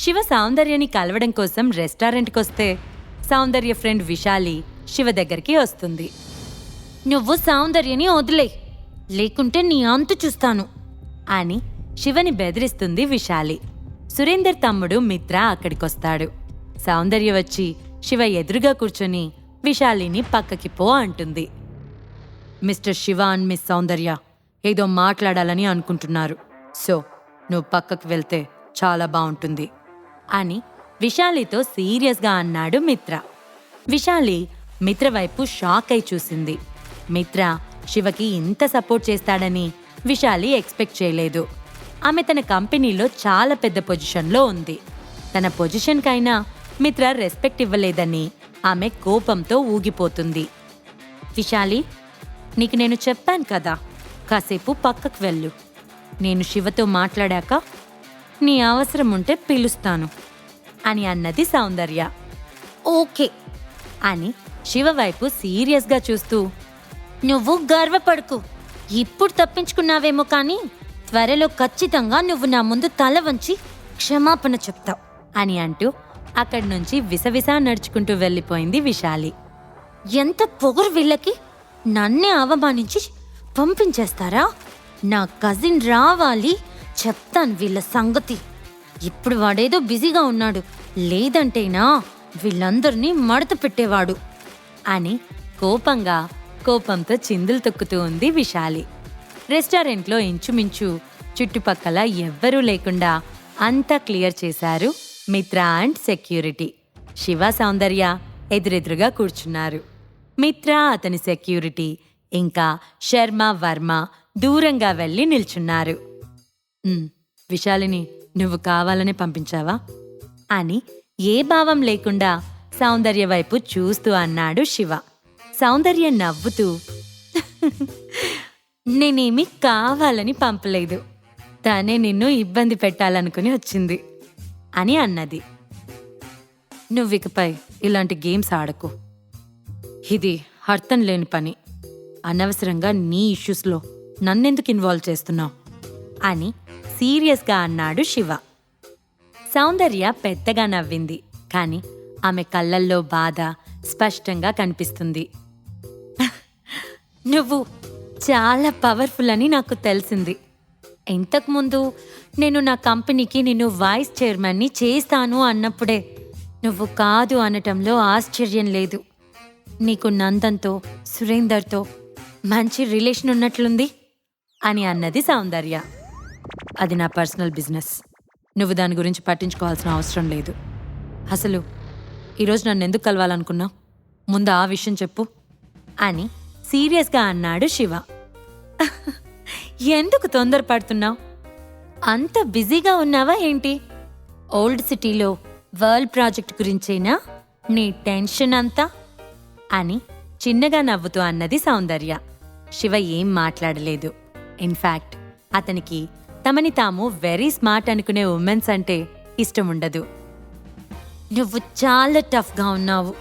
శివ సౌందర్యని కలవడం కోసం రెస్టారెంట్కి వస్తే సౌందర్య ఫ్రెండ్ విశాలి శివ దగ్గరికి వస్తుంది. నువ్వు సౌందర్యని వదిలే లేకుంటే నీ అంతు చూస్తాను అని శివని బెదిరిస్తుంది విశాలి. సురేందర్ తమ్ముడు మిత్ర అక్కడికొస్తాడు. సౌందర్య వచ్చి శివ ఎదురుగా కూర్చొని విశాలిని పక్కకి పో అంటుంది. Mister Shiva and miss Soundarya ఏదో మాట్లాడాలని అనుకుంటున్నారు. సో నువ్వు పక్కకు వెళ్తే చాలా బాగుంటుంది. అని విశాలితో సీరియస్గా అన్నాడు మిత్ర. విశాలి మిత్ర వైపు షాక్ అయి చూసింది. మిత్ర శివకి ఇంత సపోర్ట్ చేస్తాడని విశాలి ఎక్స్పెక్ట్ చేయలేదు. ఆమె తన కంపెనీలో చాలా పెద్ద పొజిషన్లో ఉంది. తన పొజిషన్కైనా మిత్ర రెస్పెక్ట్ ఇవ్వలేదని ఆమె కోపంతో ఊగిపోతుంది. విశాలి నీకు నేను చెప్పాను కదా కాసేపు పక్కకు వెళ్ళు. నేను శివతో మాట్లాడాక నీ అవసరం ఉంటే పిలుస్తాను అని అన్నది సౌందర్య. ఓకే అని శివ వైపు సీరియస్గా చూస్తూ నువ్వు గర్వపడుకు. ఇప్పుడు తప్పించుకున్నావేమో కానీ త్వరలో ఖచ్చితంగా నువ్వు నా ముందు తల వంచి క్షమాపణ చెప్తావు అని అంటూ అక్కడి నుంచి విసవిసా నడుచుకుంటూ వెళ్ళిపోయింది విశాలి. ఎంత పొగరు వీళ్ళకి? నన్నే అవమానించి పంపించేస్తారా? నా కజిన్ రావాలి. చెప్తాను వీళ్ళ సంగతి. ఇప్పుడు వాడేదో బిజీగా ఉన్నాడు. లేదంటేనా వీళ్ళందరినీ మడత పెట్టేవాడు. అని కోపంగా కోపంతో చిందులు తొక్కుతూ ఉంది విశాలి. రెస్టారెంట్లో ఇంచుమించు చుట్టుపక్కల ఎవ్వరూ లేకుండా అంతా క్లియర్ చేశారు మిత్ర అండ్ సెక్యూరిటీ. శివ సౌందర్య ఎదురెదురుగా కూర్చున్నారు. మిత్ర అతని సెక్యూరిటీ ఇంకా శర్మ వర్మ దూరంగా వెళ్ళి నిల్చున్నారు. విశాలిని నువ్వు కావాలనే పంపించావా? అని ఏ భావం లేకుండా సౌందర్య వైపు చూస్తూ అన్నాడు శివ. సౌందర్య నవ్వుతూ నేనేమి కావాలని పంపలేదు. తనే నిన్ను ఇబ్బంది పెట్టాలనుకుని వచ్చింది అని అన్నది. నువ్వికపై ఇలాంటి గేమ్స్ ఆడకు. ఇది అర్థం లేని పని. అనవసరంగా నీ ఇష్యూస్లో నన్నెందుకు ఇన్వాల్వ్ చేస్తున్నావు? అని సీరియస్గా అన్నాడు శివ. సౌందర్య పెద్దగా నవ్వింది కానీ ఆమె కళ్ళల్లో బాధ స్పష్టంగా కనిపిస్తుంది. నువ్వు చాలా పవర్ఫుల్ అని నాకు తెలిసింది. ఇంతకుముందు నేను నా కంపెనీకి నిన్ను వైస్ చైర్మన్ని చేస్తాను అన్నప్పుడే నువ్వు కాదు అనటంలో ఆశ్చర్యం లేదు. నీకు నందన్తో సురేందర్తో మంచి రిలేషన్ ఉన్నట్లుంది అని అన్నది సౌందర్య. అది నా పర్సనల్ బిజినెస్. నువ్వు దాని గురించి పట్టించుకోవాల్సిన అవసరం లేదు. అసలు ఈరోజు నన్ను ఎందుకు కలవాలనుకున్నావు? ముందు ఆ విషయం చెప్పు. అని సీరియస్గా అన్నాడు శివ. ఎందుకు తొందరపడుతున్నావు అంత బిజీగా ఉన్నావా ఏంటి? ఓల్డ్ సిటీలో వరల్డ్ ప్రాజెక్ట్ గురించేనా? నీ టెన్షన్ అంతా? అని చిన్నగా నవ్వుతూ అన్నది సౌందర్య. శివ ఏం మాట్లాడలేదు. ఇన్ఫాక్ట్ అతనికి తమని తాము వెరీ స్మార్ట్ అనుకునే ఉమెన్స్ అంటే ఇష్టం ఉండదు. నువ్వు చాలా టఫ్గా ఉన్నావు.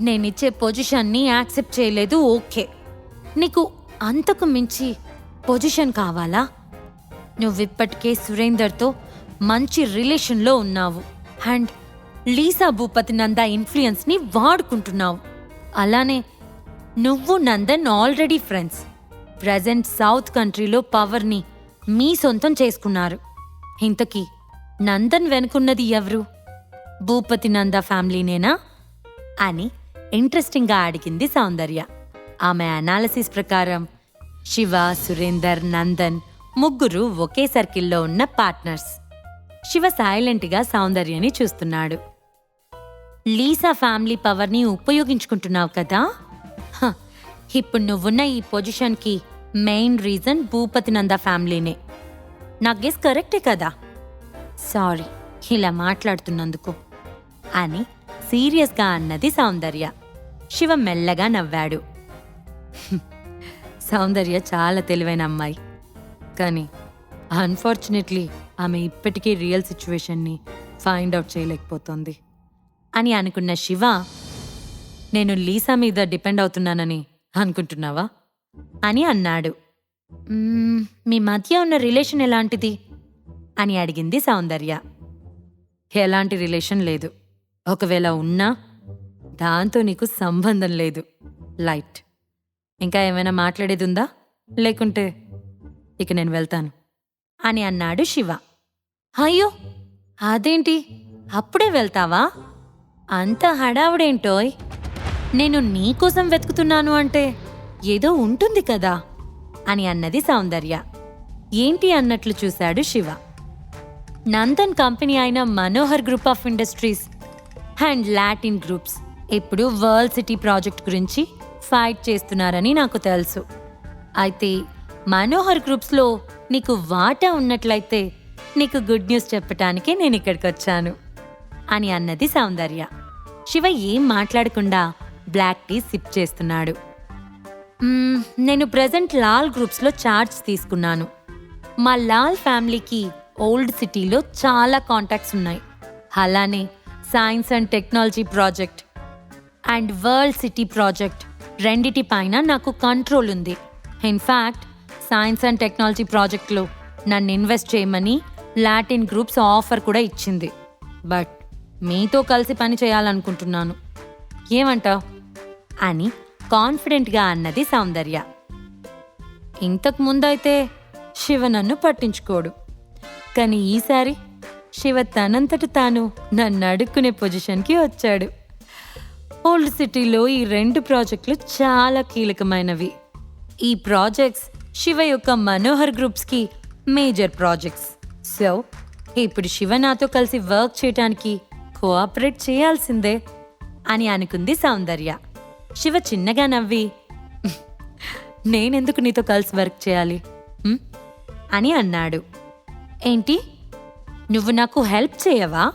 నేనిచ్చే పొజిషన్ని యాక్సెప్ట్ చేయలేదు ఓకే నీకు అంతకు మించి పొజిషన్ కావాలా? నువ్విప్పటికే సురేందర్తో మంచి రిలేషన్లో ఉన్నావు. అండ్ లీసా భూపతి నంద ఇన్ఫ్లుయెన్స్ని వాడుకుంటున్నావు. అలానే నువ్వు Nandan already friends present south కంట్రీలో పవర్ని మీ సొంతం చేసుకున్నారు. ఇంతకీ నందన్ వెనుకున్నది ఎవరు? భూపతి నంద ఫ్యామిలీనేనా? అని ఇంట్రెస్టింగ్గా అడిగింది సౌందర్య. ఆమె అనాలసిస్ ప్రకారం శివ సురేందర్ నందన్ ముగ్గురు ఒకే సర్కిల్లో ఉన్న పార్ట్నర్స్. శివ సైలెంట్గా సౌందర్యని చూస్తున్నాడు. లీసా ఫ్యామిలీ పవర్ని ఉపయోగించుకుంటున్నావు కదా? ఇప్పుడు నువ్వున్న ఈ పొజిషన్కి మెయిన్ రీజన్ భూపతి నంద ఫ్యామిలీనే. నా గెస్ కరెక్టే కదా? సారీ ఇలా మాట్లాడుతున్నందుకు. అని సీరియస్గా అన్నది సౌందర్య. శివ మెల్లగా నవ్వాడు. సౌందర్య చాలా తెలివైన అమ్మాయి. కానీ అన్ఫార్చునేట్లీ ఆమె ఇప్పటికీ రియల్ సిచ్యువేషన్ని ఫైండ్ అవుట్ చేయలేకపోతోంది. అని అనుకున్న శివ నేను లీసా మీద డిపెండ్ అవుతున్నానని అనుకుంటున్నావా? అని అన్నాడు. మీ మధ్య ఉన్న రిలేషన్ ఎలాంటిది? అని అడిగింది సౌందర్య. ఎలాంటి రిలేషన్ లేదు. ఒకవేళ ఉన్నా దాంతో నీకు సంబంధం లేదు. లైట్. ఇంకా ఏమైనా మాట్లాడేది ఉందా? లేకుంటే ఇక నేను వెళ్తాను. అని అన్నాడు శివ. అయ్యో! అదేంటి? అప్పుడే వెళ్తావా? అంత హడావుడేంటోయ్? నేను నీకోసం వెతుకుతున్నాను అంటే ఏదో ఉంటుంది కదా అని అన్నది సౌందర్య. ఏంటి అన్నట్లు చూశాడు శివ. నందన్ కంపెనీ అయిన Manohar group of industries and Latin groups ఇప్పుడు వరల్డ్ సిటీ ప్రాజెక్ట్ గురించి ఫైట్ చేస్తున్నారని నాకు తెలుసు. అయితే మనోహర్ గ్రూప్స్లో నీకు వాటా ఉన్నట్లయితే నీకు గుడ్ న్యూస్ చెప్పటానికే నేను ఇక్కడికి వచ్చాను అని అన్నది సౌందర్య. శివ ఏం మాట్లాడకుండా బ్లాక్ టీ సిప్ చేస్తున్నాడు. నేను ప్రజెంట్ లాల్ గ్రూప్స్లో చార్జ్ తీసుకున్నాను. మా లాల్ ఫ్యామిలీకి ఓల్డ్ సిటీలో చాలా కాంటాక్ట్స్ ఉన్నాయి. అలానే science and technology project and world city project రెండిటి పైన నాకు కంట్రోల్ ఉంది. ఇన్ఫ్యాక్ట్ సైన్స్ అండ్ టెక్నాలజీ ప్రాజెక్ట్లో నన్ను ఇన్వెస్ట్ చేయమని లాటిన్ గ్రూప్స్ ఆఫర్ కూడా ఇచ్చింది. బట్ మీతో కలిసి పని చేయాలనుకుంటున్నాను. ఏమంటావు? అని కాన్ఫిడెంట్గా అన్నది సౌందర్య. ఇంతకు ముందైతే శివ నన్ను పట్టించుకోడు. కానీ ఈసారి శివ తనంతట తాను నన్ను అడుక్కునే పొజిషన్కి వచ్చాడు. ఓల్డ్ సిటీలో ఈ రెండు ప్రాజెక్టులు చాలా కీలకమైనవి. ఈ ప్రాజెక్ట్స్ శివ యొక్క మనోహర్ గ్రూప్స్కి మేజర్ ప్రాజెక్ట్స్. సో ఇప్పుడు శివ నాతో కలిసి వర్క్ చేయడానికి కోఆపరేట్ చేయాల్సిందే అని అనుకుంది సౌందర్య. శివ చిన్నగా నవ్వి నేనెందుకు నీతో కలిసి వర్క్ చేయాలి? అని అన్నాడు. ఏంటి? నువ్వు నాకు హెల్ప్ చేయవా?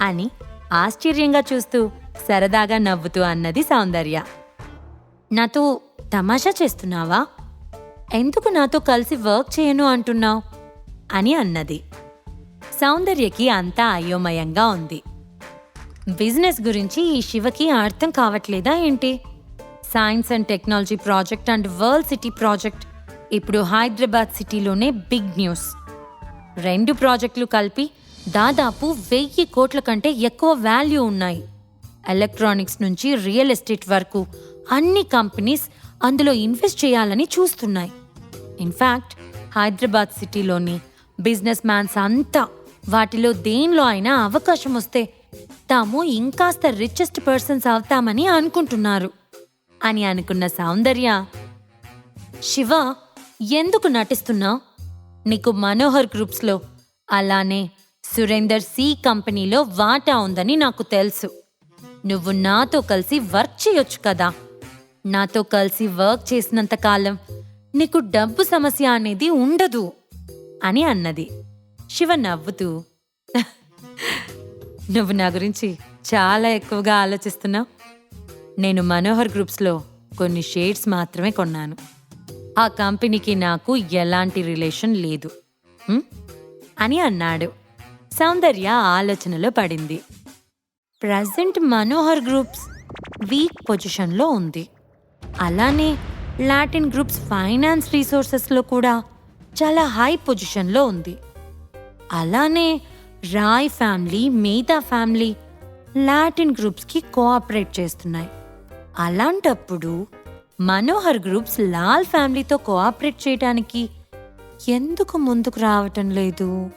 అని ఆశ్చర్యంగా చూస్తూ సరదాగా నవ్వుతూ అన్నది సౌందర్య. నాతో తమాషా చేస్తున్నావా? ఎందుకు నాతో కలిసి వర్క్ చేయను అంటున్నావు? అని అన్నది. సౌందర్యకి అంతా అయోమయంగా ఉంది. బిజినెస్ గురించి ఈ శివకి అర్థం కావట్లేదా ఏంటి? Science and technology project and world city project ఇప్పుడు హైదరాబాద్ సిటీలోనే బిగ్ న్యూస్ రెండు ప్రాజెక్టులు కలిపి దాదాపు వెయ్యి కోట్ల కంటే ఎక్కువ వాల్యూ ఉన్నాయి. ఎలక్ట్రానిక్స్ నుంచి రియల్ ఎస్టేట్ వరకు అన్ని కంపెనీస్ అందులో ఇన్వెస్ట్ చేయాలని చూస్తున్నాయి. ఇన్ఫ్యాక్ట్ హైదరాబాద్ సిటీలోని బిజినెస్ మ్యాన్స్ అంతా వాటిలో దేనిలో అయినా అవకాశం వస్తే తాము ఇంకాస్త రిచెస్ట్ పర్సన్స్ అవుతామని అనుకుంటున్నారు. అని అనుకున్న సౌందర్య శివ ఎందుకు నటిస్తున్నావు? నీకు మనోహర్ గ్రూప్స్లో అలానే సురేందర్ సి కంపెనీలో వాటా ఉందని నాకు తెలుసు. నువ్వు నాతో కలిసి వర్క్ చేయొచ్చు కదా. నాతో కలిసి వర్క్ చేసినంత కాలం నీకు డబ్బు సమస్య అనేది ఉండదు అని అన్నది. శివ నవ్వుతూ నువ్వు నా గురించి చాలా ఎక్కువగా ఆలోచిస్తున్నావు నేను మనోహర్ గ్రూప్స్లో కొన్ని షేడ్స్ మాత్రమే కొన్నాను. ఆ కంపెనీకి నాకు ఎలాంటి రిలేషన్ లేదు. అని అన్నాడు. సౌందర్య ఆలోచనలో పడింది. ప్రజెంట్ మనోహర్ గ్రూప్స్ వీక్ పొజిషన్లో ఉంది. అలానే లాటిన్ గ్రూప్స్ ఫైనాన్స్ రీసోర్సెస్లో కూడా చాలా హై పొజిషన్లో ఉంది. అలానే రాయ్ ఫ్యామిలీ మిగతా ఫ్యామిలీ లాటిన్ గ్రూప్స్కి కోఆపరేట్ చేస్తున్నాయి. అలాంటప్పుడు మనోహర్ గ్రూప్స్ లాల్ ఫ్యామిలీతో కోఆపరేట్ చేయడానికి ఎందుకు ముందుకు రావటం లేదు?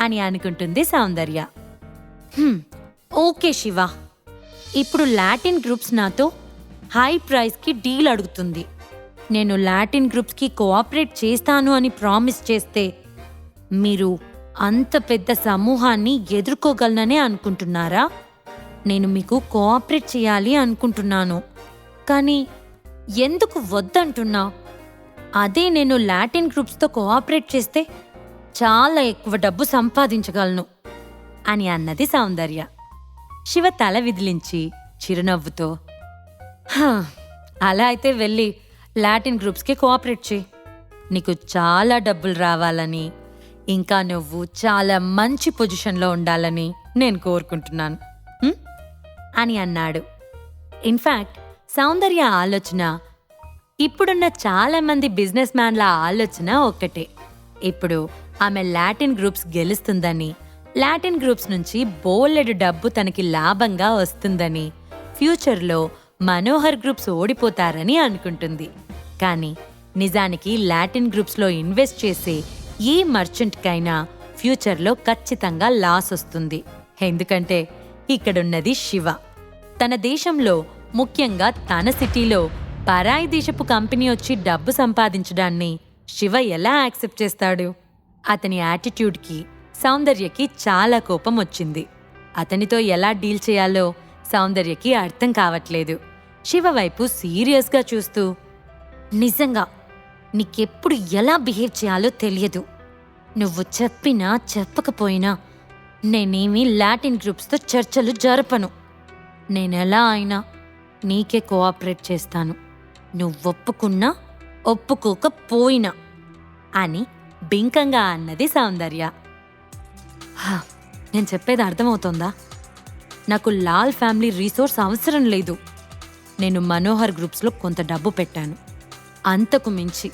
అని అనుకుంటుంది సౌందర్య. ఓకే శివ. ఇప్పుడు లాటిన్ గ్రూప్స్ నాతో హై ప్రైస్కి డీల్ అడుగుతుంది. నేను లాటిన్ గ్రూప్స్కి కోఆపరేట్ చేస్తాను అని ప్రామిస్ చేస్తే మీరు అంత పెద్ద సమూహాన్ని ఎదుర్కోగలననే అనుకుంటున్నారా? నేను మీకు కోఆపరేట్ చేయాలి అనుకుంటున్నాను. కానీ ఎందుకు వద్దంటున్నా? అదే నేను లాటిన్ గ్రూప్స్తో కోఆపరేట్ చేస్తే చాలా ఎక్కువ డబ్బు సంపాదించగలను అని అన్నది సౌందర్య. శివ తల విదిలించి చిరునవ్వుతో అలా అయితే వెళ్ళి లాటిన్ గ్రూప్స్కి కోఆపరేట్ చేయి. నీకు చాలా డబ్బులు రావాలని ఇంకా నువ్వు చాలా మంచి పొజిషన్లో ఉండాలని నేను కోరుకుంటున్నాను. అని అన్నాడు. ఇన్ఫ్యాక్ట్ సౌందర్య ఆలోచన ఇప్పుడున్న చాలామంది బిజినెస్ మ్యాన్ల ఆలోచన ఒక్కటే. ఇప్పుడు ఆమె లాటిన్ గ్రూప్స్ గెలుస్తుందని లాటిన్ గ్రూప్స్ నుంచి బోలెడు డబ్బు తనకి లాభంగా వస్తుందని ఫ్యూచర్లో మనోహర్ గ్రూప్స్ ఓడిపోతారని అనుకుంటుంది. కానీ నిజానికి లాటిన్ గ్రూప్స్లో ఇన్వెస్ట్ చేసే ఏ మర్చెంట్కైనా ఫ్యూచర్లో ఖచ్చితంగా లాస్ వస్తుంది. ఎందుకంటే ఇక్కడున్నది శివ. తన దేశంలో ముఖ్యంగా తన సిటీలో పరాయి దేశపు కంపెనీ వచ్చి డబ్బు సంపాదించడాన్ని శివ ఎలా యాక్సెప్ట్ చేస్తాడు? అతని యాటిట్యూడ్కి సౌందర్యకి చాలా కోపం వచ్చింది. అతనితో ఎలా డీల్ చేయాలో సౌందర్యకి అర్థం కావట్లేదు. శివ వైపు సీరియస్గా చూస్తూ నిజంగా నీకెప్పుడు ఎలా బిహేవ్ చేయాలో తెలియదు. నువ్వు చెప్పినా చెప్పకపోయినా నేనేమీ లాటిన్ గ్రూప్స్తో చర్చలు జరపను. నేనెలా అయినా నీకే కోఆపరేట్ చేస్తాను. నువ్వు ఒప్పుకున్నా ఒప్పుకోకపోయినా అని బింకంగా అన్నది సౌందర్య. నేను చెప్పేది అర్థమవుతోందా? నాకు లాల్ ఫ్యామిలీ రీసోర్స్ అవసరం లేదు. నేను మనోహర్ గ్రూప్స్లో కొంత డబ్బు పెట్టాను. అంతకు మించి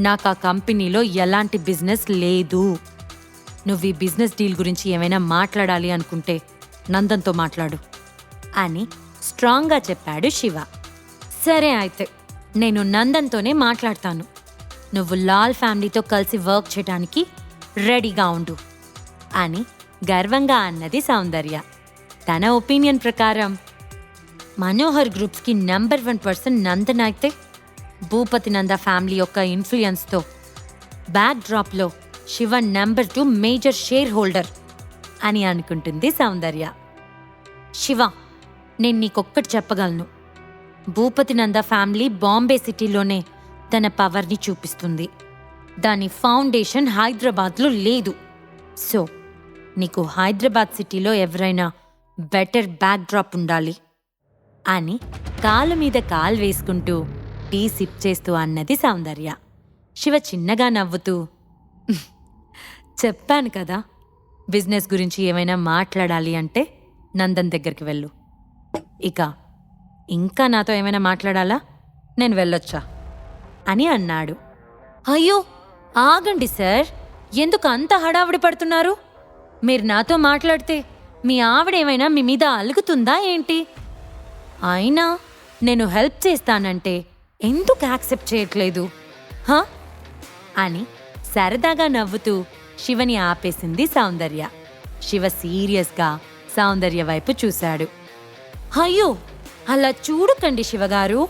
నాకు ఆ కంపెనీలో ఎలాంటి బిజినెస్ లేదు. నువ్వు ఈ బిజినెస్ డీల్ గురించి ఏమైనా మాట్లాడాలి అనుకుంటే నందన్తో మాట్లాడు. అని స్ట్రాంగ్గా చెప్పాడు శివ. సరే అయితే నేను నందన్తోనే మాట్లాడతాను. నువ్వు లాల్ ఫ్యామిలీతో కలిసి వర్క్ చేయడానికి రెడీగా ఉండు. అని గర్వంగా అన్నది సౌందర్య. తన ఒపీనియన్ ప్రకారం మనోహర్ గ్రూప్స్కి నెంబర్ వన్ పర్సన్ నందన్ అయితే భూపతి నంద ఫ్యామిలీ యొక్క ఇన్ఫ్లుయెన్స్తో. Back డ్రాప్లో Shiva number two major shareholder అని అనుకుంటుంది సౌందర్య. శివ నేను నీకొక్కటి చెప్పగలను. భూపతి నంద ఫ్యామిలీ బాంబే సిటీలోనే తన పవర్ని చూపిస్తుంది. దాని ఫౌండేషన్ హైదరాబాద్లో లేదు. సో నీకు హైదరాబాద్ సిటీలో ఎవరైనా బెటర్ బ్యాక్ డ్రాప్ ఉండాలి అని కాలు మీద కాలు వేసుకుంటూ టీ సిప్ చేస్తూ అన్నది సౌందర్య. శివ చిన్నగా నవ్వుతూ చెప్పాను కదా బిజినెస్ గురించి ఏమైనా మాట్లాడాలి అంటే నందన్ దగ్గరికి వెళ్ళు. ఇక ఇంకా నాతో ఏమైనా మాట్లాడాలా? నేను వెళ్ళొచ్చా? అని అన్నాడు. అయ్యో ఆగండి సార్ ఎందుకు అంత హడావిడి పడుతున్నారు? మీరు నాతో మాట్లాడితే మీ ఆవిడేమైనా మీ మీద అలుగుతుందా ఏంటి? అయినా నేను హెల్ప్ చేస్తానంటే ఎందుకు యాక్సెప్ట్ చేయట్లేదు? హా? అని సరదాగా నవ్వుతూ శివని ఆపేసింది సౌందర్య. శివ సీరియస్గా సౌందర్య వైపు చూశాడు. అయ్యో అలా చూడకండి శివగారు.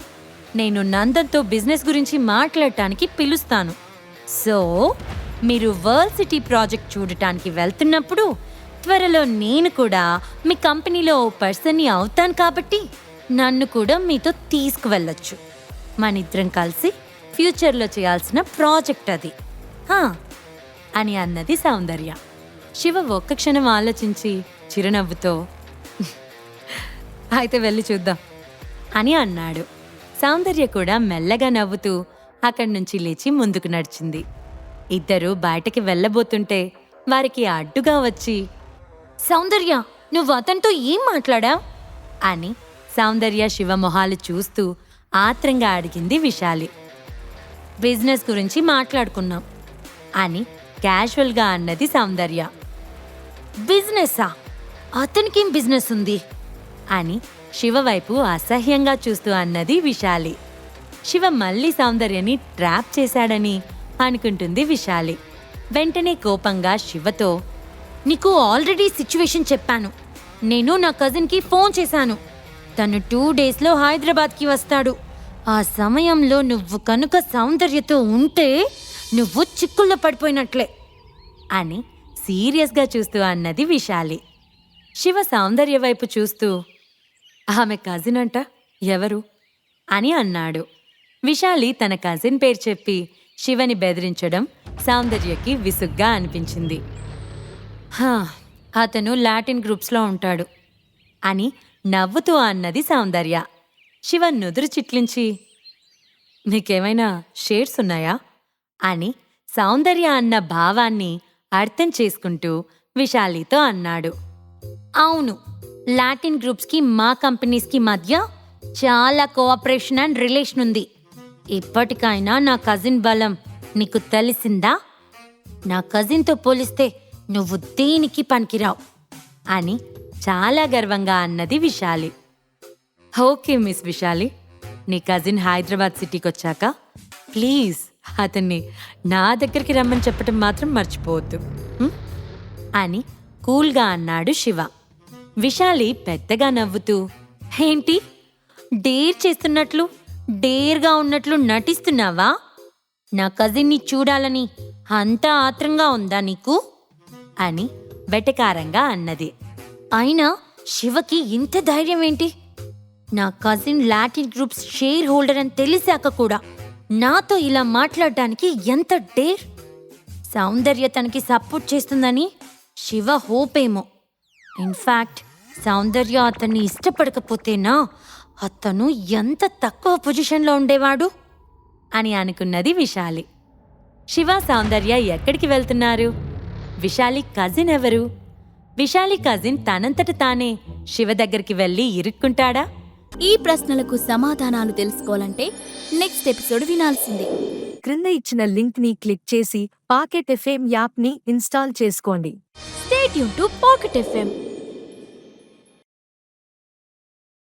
నేను నందన్తో బిజినెస్ గురించి మాట్లాడటానికి పిలుస్తాను. సో మీరు వరల్డ్ సిటీ ప్రాజెక్ట్ చూడటానికి వెళ్తున్నప్పుడు త్వరలో నేను కూడా మీ కంపెనీలో ఓ పర్సన్ని అవుతాను కాబట్టి నన్ను కూడా మీతో తీసుకువెళ్ళొచ్చు. మనిద్దరం కలిసి ఫ్యూచర్లో చేయాల్సిన ప్రాజెక్ట్ అది. హా, అని అన్నది సౌందర్య. శివ ఒక్క క్షణం ఆలోచించి చిరునవ్వుతో అయితే వెళ్ళి చూద్దాం అని అన్నాడు. సౌందర్య కూడా మెల్లగా నవ్వుతూ అక్కడి నుంచి లేచి ముందుకు నడిచింది. ఇద్దరూ బయటకి వెళ్ళబోతుంటే వారికి అడ్డుగా వచ్చి సౌందర్య నువ్వు అతనితో ఏం మాట్లాడా అని సౌందర్య శివ మొహాలు చూస్తూ ఆత్రంగా అడిగింది విశాలి. బిజినెస్ గురించి మాట్లాడుకున్నాం అని క్యాజువల్గా అన్నది సౌందర్య. బిజినెస్సా అతనికేం బిజినెస్ ఉంది? అని శివ వైపు అసహ్యంగా చూస్తూ అన్నది విశాలి. శివ మళ్ళీ సౌందర్యని ట్రాప్ చేశాడని అనుకుంటుంది విశాలి. వెంటనే కోపంగా శివతో నీకు ఆల్రెడీ సిచ్యువేషన్ చెప్పాను. నేను నా కజిన్కి ఫోన్ చేశాను. తను టూ డేస్లో హైదరాబాద్కి వస్తాడు. ఆ సమయంలో నువ్వు కనుక సౌందర్యతో ఉంటే నువ్వు చిక్కుల్లో పడిపోయినట్లే అని సీరియస్గా చూస్తూ అన్నది విశాలి. శివ సౌందర్య వైపు చూస్తూ ఆమె కజిన్ అంట? ఎవరు? అని అన్నాడు. విశాలి తన కజిన్ పేరు చెప్పి శివని బెదిరించడం సౌందర్యకి విసుగ్గా అనిపించింది. హా, అతను లాటిన్ గ్రూప్స్లో ఉంటాడు అని నవ్వుతూ అన్నది సౌందర్య. శివ నుదురు చిట్లించి నీకేమైనా షేడ్స్ ఉన్నాయా? అని సౌందర్య అన్న భావాన్ని అర్థం చేసుకుంటూ విశాలితో అన్నాడు. అవును లాటిన్ గ్రూప్స్కి మా కంపెనీస్కి మధ్య చాలా కోఆపరేషన్ అండ్ రిలేషన్ ఉంది. ఇప్పటికైనా నా కజిన్ బలం నీకు తెలిసిందా? నా కజిన్తో పోలిస్తే నువ్వు దేనికి పనికిరావు అని చాలా గర్వంగా అన్నది విశాలి. Okay miss Vishali. నీ కజిన్ హైదరాబాద్ సిటీకి వచ్చాక ప్లీజ్ అతన్ని నా దగ్గరికి రమ్మని చెప్పటం మాత్రం మర్చిపోవద్దు. అని కూల్గా అన్నాడు శివ. విశాలి పెద్దగా నవ్వుతూ ఏంటి? డేర్ చేస్తున్నట్లు డేర్గా ఉన్నట్లు నటిస్తున్నావా? నా కజిన్ని చూడాలని అంత ఆత్రంగా ఉందా నీకు? అని వెటకారంగా అన్నది. అయినా శివకి ఇంత ధైర్యం ఏంటి? నా cousin Latin groups share holder అని తెలిసాక కూడా నాతో ఇలా మాట్లాడడానికి ఎంత డేర్ సౌందర్య తనకి సపోర్ట్ చేస్తుందని శివ హోప్ ఏమో ఇన్ఫాక్ట్ సౌందర్య అతన్ని ఇష్టపడకపోతేనా అతను ఎంత తక్కువ పొజిషన్లో ఉండేవాడు? అని అనుకున్నది విశాలి. శివ సౌందర్య ఎక్కడికి వెళ్తున్నారు? విశాలి కజిన్ ఎవరు? విశాలి కజిన్ తనంతట తానే శివ దగ్గరికి వెళ్ళి ఇరుక్కుంటాడా? ఈ ప్రశ్నలకు సమాధానాలు తెలుసుకోవాలంటే నెక్స్ట్ ఎపిసోడ్ వినాల్సిందే. క్రింద ఇచ్చిన లింక్ని క్లిక్ చేసి పాకెట్ ఎఫ్ఎం యాప్ని ఇన్స్టాల్ చేసుకోండి. స్టేట్ యూన్ టు పాకెట్ ఎఫ్ఎం